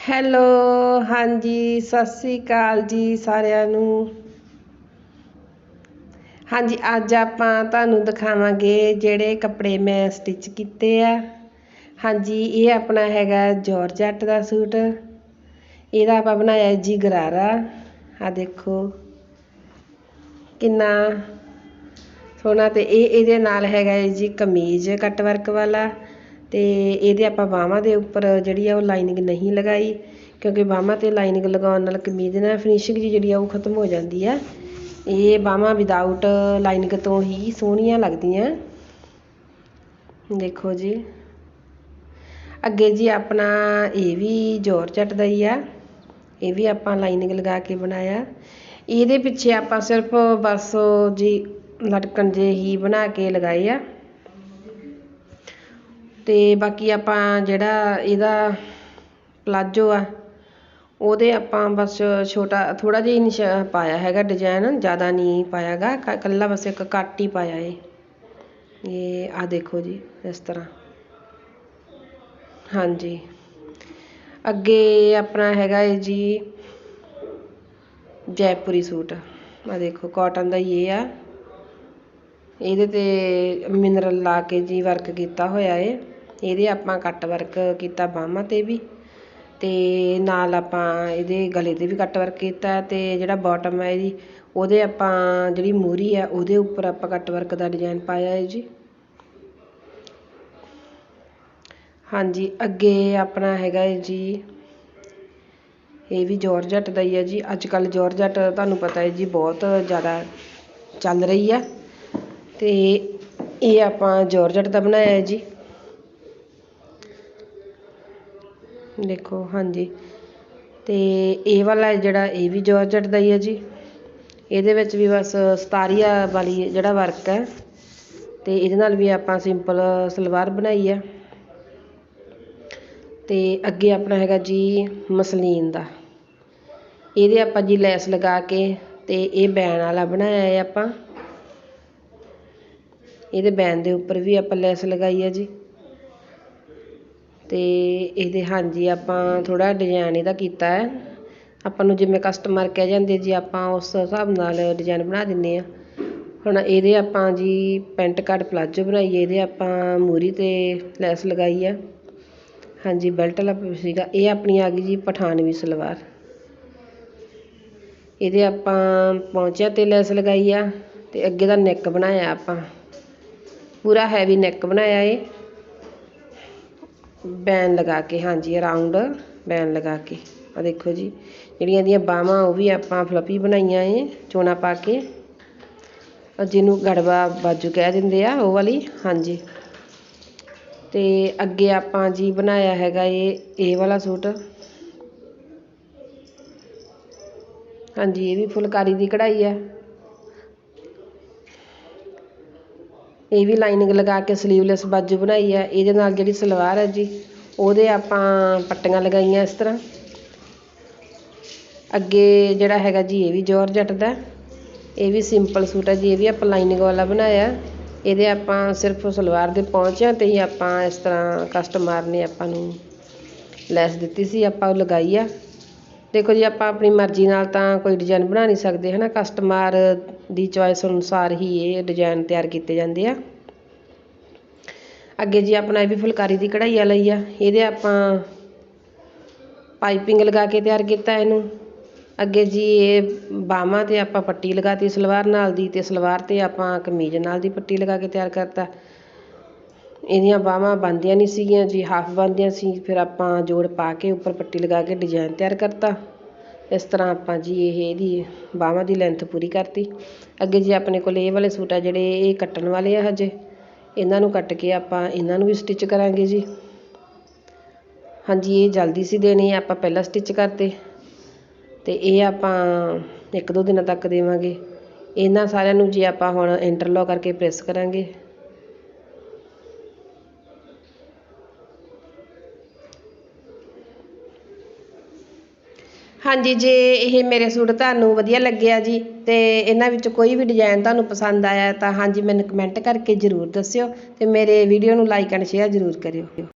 Hello ਹਾਂਜੀ, ਸਤਿ ਸ੍ਰੀ ਅਕਾਲ ਜੀ ਸਾਰਿਆਂ ਨੂੰ। ਹਾਂਜੀ, ਅੱਜ ਆਪਾਂ ਤੁਹਾਨੂੰ ਦਿਖਾਵਾਂਗੇ ਜਿਹੜੇ ਕੱਪੜੇ ਮੈਂ ਸਟਿਚ ਕੀਤੇ ਆ। ਹਾਂਜੀ, ਇਹ ਆਪਣਾ ਹੈਗਾ ਜੋਰਜੱਟ ਦਾ ਸੂਟ। ਇਹਦਾ ਆਪਾਂ ਬਣਾਇਆ ਜੀ ਗਰਾਰਾ। ਆ ਦੇਖੋ, ਕਿੰਨਾ ਸੋਹਣਾ ਤੇ ਇਹ ਇਹਦੇ ਨਾਲ ਹੈਗਾ ਜੀ ਕਮੀਜ਼ ਕੱਟ ਵਰਕ ਵਾਲਾ। ਅਤੇ ਇਹਦੇ ਆਪਾਂ ਬਾਹਵਾਂ ਦੇ ਉੱਪਰ ਜਿਹੜੀ ਆ ਉਹ ਲਾਈਨਿੰਗ ਨਹੀਂ ਲਗਾਈ, ਕਿਉਂਕਿ ਬਾਹਵਾਂ ਤੇ ਲਾਈਨਿੰਗ ਲਗਾਉਣ ਨਾਲ ਕਮੀਜ਼ ਨਾਲ ਫਿਨਿਸ਼ਿੰਗ ਜੀ ਜਿਹੜੀ ਆ ਉਹ ਖਤਮ ਹੋ ਜਾਂਦੀ ਆ। ਇਹ ਬਾਹਵਾਂ ਵਿਦਆਊਟ ਲਾਈਨਿੰਗ ਤੋਂ ਹੀ ਸੋਹਣੀਆਂ ਲੱਗਦੀਆਂ। ਦੇਖੋ ਜੀ। ਅੱਗੇ ਜੀ ਆਪਣਾ ਇਹ ਵੀ ਜੋਰਜੱਟ ਦਾ ਹੀ ਆ। ਇਹ ਵੀ ਆਪਾਂ ਲਾਈਨਿੰਗ ਲਗਾ ਕੇ ਬਣਾਇਆ। ਇਹਦੇ ਪਿੱਛੇ ਆਪਾਂ ਸਿਰਫ ਬਸ ਜੀ ਲਟਕਣ ਜੇ ਹੀ ਬਣਾ ਕੇ ਲਗਾਏ ਆ। ਅਤੇ ਬਾਕੀ ਆਪਾਂ ਜਿਹੜਾ ਇਹਦਾ ਪਲਾਜੋ ਆ, ਉਹਦੇ ਆਪਾਂ ਬਸ ਛੋਟਾ, ਥੋੜ੍ਹਾ ਜਿਹਾ ਨਿਸ਼ਾ ਪਾਇਆ ਹੈਗਾ ਡਿਜ਼ਾਇਨ ਜ਼ਿਆਦਾ ਨਹੀਂ ਪਾਇਆ ਗਾ, ਕ, ਇਕੱਲਾ ਬਸ ਇੱਕ ਕੱਟ ਹੀ ਪਾਇਆ ਏ। ਇਹ ਆਹ ਦੇਖੋ ਜੀ, ਇਸ ਤਰ੍ਹਾਂ। ਹਾਂਜੀ। ਅੱਗੇ ਆਪਣਾ ਹੈਗਾ ਏ ਜੀ ਜੈਪੁਰੀ ਸੂਟ। ਆ ਦੇਖੋ ਕਾਟਨ ਦਾ ਹੀ ਇਹ ਆ। ਇਹਦੇ ਤੇ ਮਿਨਰਲ ਲਾ ਕੇ ਜੀ ਵਰਕ ਕੀਤਾ ਹੋਇਆ ਏ। ਇਹਦੇ ਆਪਾਂ ਕੱਟ ਵਰਕ ਕੀਤਾ ਬਾਹਾਂ ਤੇ ਵੀ ਅਤੇ ਨਾਲ ਆਪਾਂ ਇਹਦੇ ਗਲੇ ਤੇ ਵੀ ਕੱਟ ਵਰਕ ਕੀਤਾ ਅਤੇ ਜਿਹੜਾ ਬੋਟਮ ਹੈ ਇਹਦੀ, ਉਹਦੇ ਆਪਾਂ ਜਿਹੜੀ ਮੂਰੀ ਹੈ ਉਹਦੇ ਉੱਪਰ ਆਪਾਂ ਕੱਟ ਵਰਕ ਦਾ ਡਿਜ਼ਾਇਨ ਪਾਇਆ ਹੈ ਜੀ। ਹਾਂਜੀ, ਅੱਗੇ ਆਪਣਾ ਹੈਗਾ ਹੈ ਜੀ, ਇਹ ਵੀ ਜੋਰਜੱਟ ਦਾ ਹੀ ਹੈ ਜੀ। ਅੱਜ ਕੱਲ ਜੋਰਜੱਟ ਤੁਹਾਨੂੰ ਪਤਾ ਹੈ ਜੀ ਬਹੁਤ ਜ਼ਿਆਦਾ ਚੱਲ ਰਹੀ ਆ ਅਤੇ ਇਹ ਆਪਾਂ ਜੋਰਜੱਟ ਦਾ ਬਣਾਇਆ ਹੈ ਜੀ। ਦੇਖੋ, ਹਾਂਜੀ। ਅਤੇ ਇਹ ਵਾਲਾ ਜਿਹੜਾ, ਇਹ ਵੀ ਜੋਰਜਟ ਦਾ ਹੀ ਹੈ ਜੀ। ਇਹਦੇ ਵਿੱਚ ਵੀ ਬਸ ਸਤਾਰੀਆ ਵਾਲੀ ਜਿਹੜਾ ਵਰਕ ਹੈ ਅਤੇ ਇਹਦੇ ਨਾਲ ਵੀ ਆਪਾਂ ਸਿੰਪਲ ਸਲਵਾਰ ਬਣਾਈ ਆ ਅਤੇ ਅੱਗੇ ਆਪਣਾ ਹੈਗਾ ਜੀ ਮਸਲੀਨ ਦਾ। ਇਹਦੇ ਆਪਾਂ ਜੀ ਲੈਸ ਲਗਾ ਕੇ ਅਤੇ ਇਹ ਬੈਨ ਵਾਲਾ ਬਣਾਇਆ ਹੈ ਆਪਾਂ। ਇਹਦੇ ਬੈਨ ਦੇ ਉੱਪਰ ਵੀ ਆਪਾਂ ਲੈਸ ਲਗਾਈ ਹੈ ਜੀ। ਅਤੇ ਇਹਦੇ ਹਾਂਜੀ ਆਪਾਂ ਥੋੜ੍ਹਾ ਡਿਜ਼ਾਇਨ ਇਹਦਾ ਕੀਤਾ ਹੈ। ਆਪਾਂ ਨੂੰ ਜਿਵੇਂ ਕਸਟਮਰ ਕਹਿ ਜਾਂਦੇ ਜੀ, ਆਪਾਂ ਉਸ ਹਿਸਾਬ ਨਾਲ ਡਿਜ਼ਾਇਨ ਬਣਾ ਦਿੰਦੇ ਹਾਂ। ਹੁਣ ਇਹਦੇ ਆਪਾਂ ਜੀ ਪੈਂਟ ਕੱਟ ਪਲਾਜੋ ਬਣਾਈਏ ਇਹਦੇ ਆਪਾਂ ਮੂਰੀ ਤੇ ਲੈਸ ਲਗਾਈ ਆ ਹਾਂਜੀ ਬੈਲਟ ਵਾਲਾ ਸੀਗਾ, ਇਹ ਆਪਣੀ ਆ ਗਈ ਜੀ ਪਠਾਨਵੀ ਸਲਵਾਰ। ਇਹਦੇ ਆਪਾਂ ਪੌਂਚਿਆਂ ਤੇ ਲੈਸ ਲਗਾਈ ਆ ਅਤੇ ਅੱਗੇ ਦਾ ਨੈਕ ਬਣਾਇਆ ਆਪਾਂ। ਪੂਰਾ ਹੈਵੀ ਨੈਕ ਬਣਾਇਆ ਏ ਬੈਨ ਲਗਾ ਕੇ, ਹਾਂਜੀ ਅਰਾਊਂਡ ਬੈਨ ਲਗਾ ਕੇ। ਆ ਦੇਖੋ ਜੀ, ਜਿਹੜੀਆਂ ਇਹਦੀਆਂ ਬਾਹਾਂ, ਉਹ ਵੀ ਆਪਾਂ ਫਲੱਪੀ ਬਣਾਈਆਂ ਏ, ਚੋਣਾ ਪਾ ਕੇ। ਜਿਹਨੂੰ ਗੜਵਾ ਬਾਜੂ ਕਹਿ ਦਿੰਦੇ ਆ, ਉਹ ਵਾਲੀ, ਹਾਂਜੀ। ਤੇ ਅੱਗੇ ਆਪਾਂ ਜੀ ਬਣਾਇਆ ਹੈਗਾ ਇਹ ਇਹ ਵਾਲਾ ਸੂਟ। ਹਾਂਜੀ, ਇਹ ਵੀ ਫੁਲਕਾਰੀ ਦੀ ਕਢਾਈ ਆ। ਇਹ ਵੀ ਲਾਈਨਿੰਗ ਲਗਾ ਕੇ ਸਲੀਵਲੈਸ ਬਾਜੂ ਬਣਾਈ ਆ। ਇਹਦੇ ਨਾਲ ਜਿਹੜੀ ਸਲਵਾਰ ਹੈ ਜੀ, ਉਹਦੇ ਆਪਾਂ ਪੱਟੀਆਂ ਲਗਾਈਆਂ ਇਸ ਤਰ੍ਹਾਂ। ਅੱਗੇ ਜਿਹੜਾ ਹੈਗਾ ਜੀ, ਇਹ ਵੀ ਜੋਰਜੱਟ ਦਾ ਇਹ ਵੀ ਸਿੰਪਲ ਸੂਟ ਹੈ ਜੀ, ਇਹ ਵੀ ਆਪਾਂ ਲਾਈਨਿੰਗ ਵਾਲਾ ਬਣਾਇਆ। ਇਹਦੇ ਆਪਾਂ ਸਿਰਫ ਸਲਵਾਰ ਦੇ ਪੌਂਚਿਆਂ ਤੇ ਹੀ ਆਪਾਂ ਇਸ ਤਰ੍ਹਾਂ ਕਸਟਮਰ ਨੇ ਆਪਾਂ ਨੂੰ ਲੈਸ ਦਿੱਤੀ ਸੀ, ਆਪਾਂ ਉਹ ਲਗਾਈ ਆ। ਦੇਖੋ ਜੀ, ਆਪਾਂ ਆਪਣੀ ਮਰਜ਼ੀ ਨਾਲ ਤਾਂ ਕੋਈ ਡਿਜ਼ਾਇਨ ਬਣਾ ਨਹੀਂ ਸਕਦੇ ਹੈ ਨਾ ਕਸਟਮਰ ਦੀ ਚੋਇਸ ਅਨੁਸਾਰ ਹੀ ਇਹ ਡਿਜ਼ਾਇਨ ਤਿਆਰ ਕੀਤੇ ਜਾਂਦੇ ਆ। ਅੱਗੇ ਜੀ, ਆਪਣਾ ਇਹ ਵੀ ਫੁਲਕਾਰੀ ਦੀ ਕਢਾਈ ਆ ਲਈ ਆ। ਇਹਦੇ ਆਪਾਂ ਪਾਈਪਿੰਗ ਲਗਾ ਕੇ ਤਿਆਰ ਕੀਤਾ ਇਹਨੂੰ। ਅੱਗੇ ਜੀ, ਇਹ ਬਾਹਾਂ ਤੇ ਆਪਾਂ ਪੱਟੀ ਲਗਾਤੀ, ਸਲਵਾਰ ਨਾਲ ਦੀ ਤੇ ਸਲਵਾਰ ਤੇ ਆਪਾਂ ਕਮੀਜ਼ ਨਾਲ ਦੀ ਪੱਟੀ ਲਗਾ ਕੇ ਤਿਆਰ ਕਰਤਾ। ਇਹਦੀਆਂ ਬਾਹਵਾਂ ਬਣਦੀਆਂ ਨਹੀਂ ਸੀਗੀਆਂ, ਜੀ ਹਾਫ ਬਣਦੀਆਂ ਸੀ, ਫਿਰ ਆਪਾਂ ਜੋੜ ਪਾ ਕੇ ਉੱਪਰ ਪੱਟੀ ਲਗਾ ਕੇ ਡਿਜ਼ਾਇਨ ਤਿਆਰ ਕਰਤਾ। ਇਸ ਤਰ੍ਹਾਂ ਆਪਾਂ ਜੀ ਇਹ ਇਹਦੀ ਬਾਹਵਾਂ ਦੀ ਲੈਂਥ ਪੂਰੀ ਕਰਤੀ। ਅੱਗੇ ਜੀ ਆਪਣੇ ਕੋਲ ਇਹ ਵਾਲੇ ਸੂਟ ਆ ਜਿਹੜੇ ਇਹ ਕੱਟਣ ਵਾਲੇ ਆ ਹਜੇ, ਇਹਨਾਂ ਨੂੰ ਕੱਟ ਕੇ ਆਪਾਂ ਇਹਨਾਂ ਨੂੰ ਵੀ ਸਟਿਚ ਕਰਾਂਗੇ ਜੀ। ਹਾਂਜੀ, ਇਹ ਜਲਦੀ ਸੀ ਦੇਣੇ, ਆਪਾਂ ਪਹਿਲਾਂ ਸਟਿਚ ਕਰਤੇ। ਤੇ ਇਹ ਆਪਾਂ ਇੱਕ ਦੋ ਦਿਨਾਂ ਤੱਕ ਦੇਵਾਂਗੇ। ਇਹਨਾਂ ਸਾਰਿਆਂ ਨੂੰ ਜੀ ਆਪਾਂ ਹੁਣ ਇੰਟਰਲੌਕ ਕਰਕੇ ਪ੍ਰੈਸ ਕਰਾਂਗੇ। ਹਾਂਜੀ, ਜੇ ਇਹ ਮੇਰੇ ਸੂਟ ਤੁਹਾਨੂੰ ਵਧੀਆ ਲੱਗਿਆ ਜੀ ਤੇ ਇਹਨਾਂ ਵਿੱਚ ਕੋਈ ਵੀ ਡਿਜ਼ਾਈਨ ਤੁਹਾਨੂੰ ਪਸੰਦ ਆਇਆ ਤਾਂ ਹਾਂਜੀ, ਮੈਨੂੰ ਕਮੈਂਟ ਕਰਕੇ ਜ਼ਰੂਰ ਦੱਸਿਓ ਤੇ ਮੇਰੇ ਵੀਡੀਓ ਨੂੰ ਲਾਈਕ ਐਂਡ ਸ਼ੇਅਰ ਜ਼ਰੂਰ ਕਰਿਓ।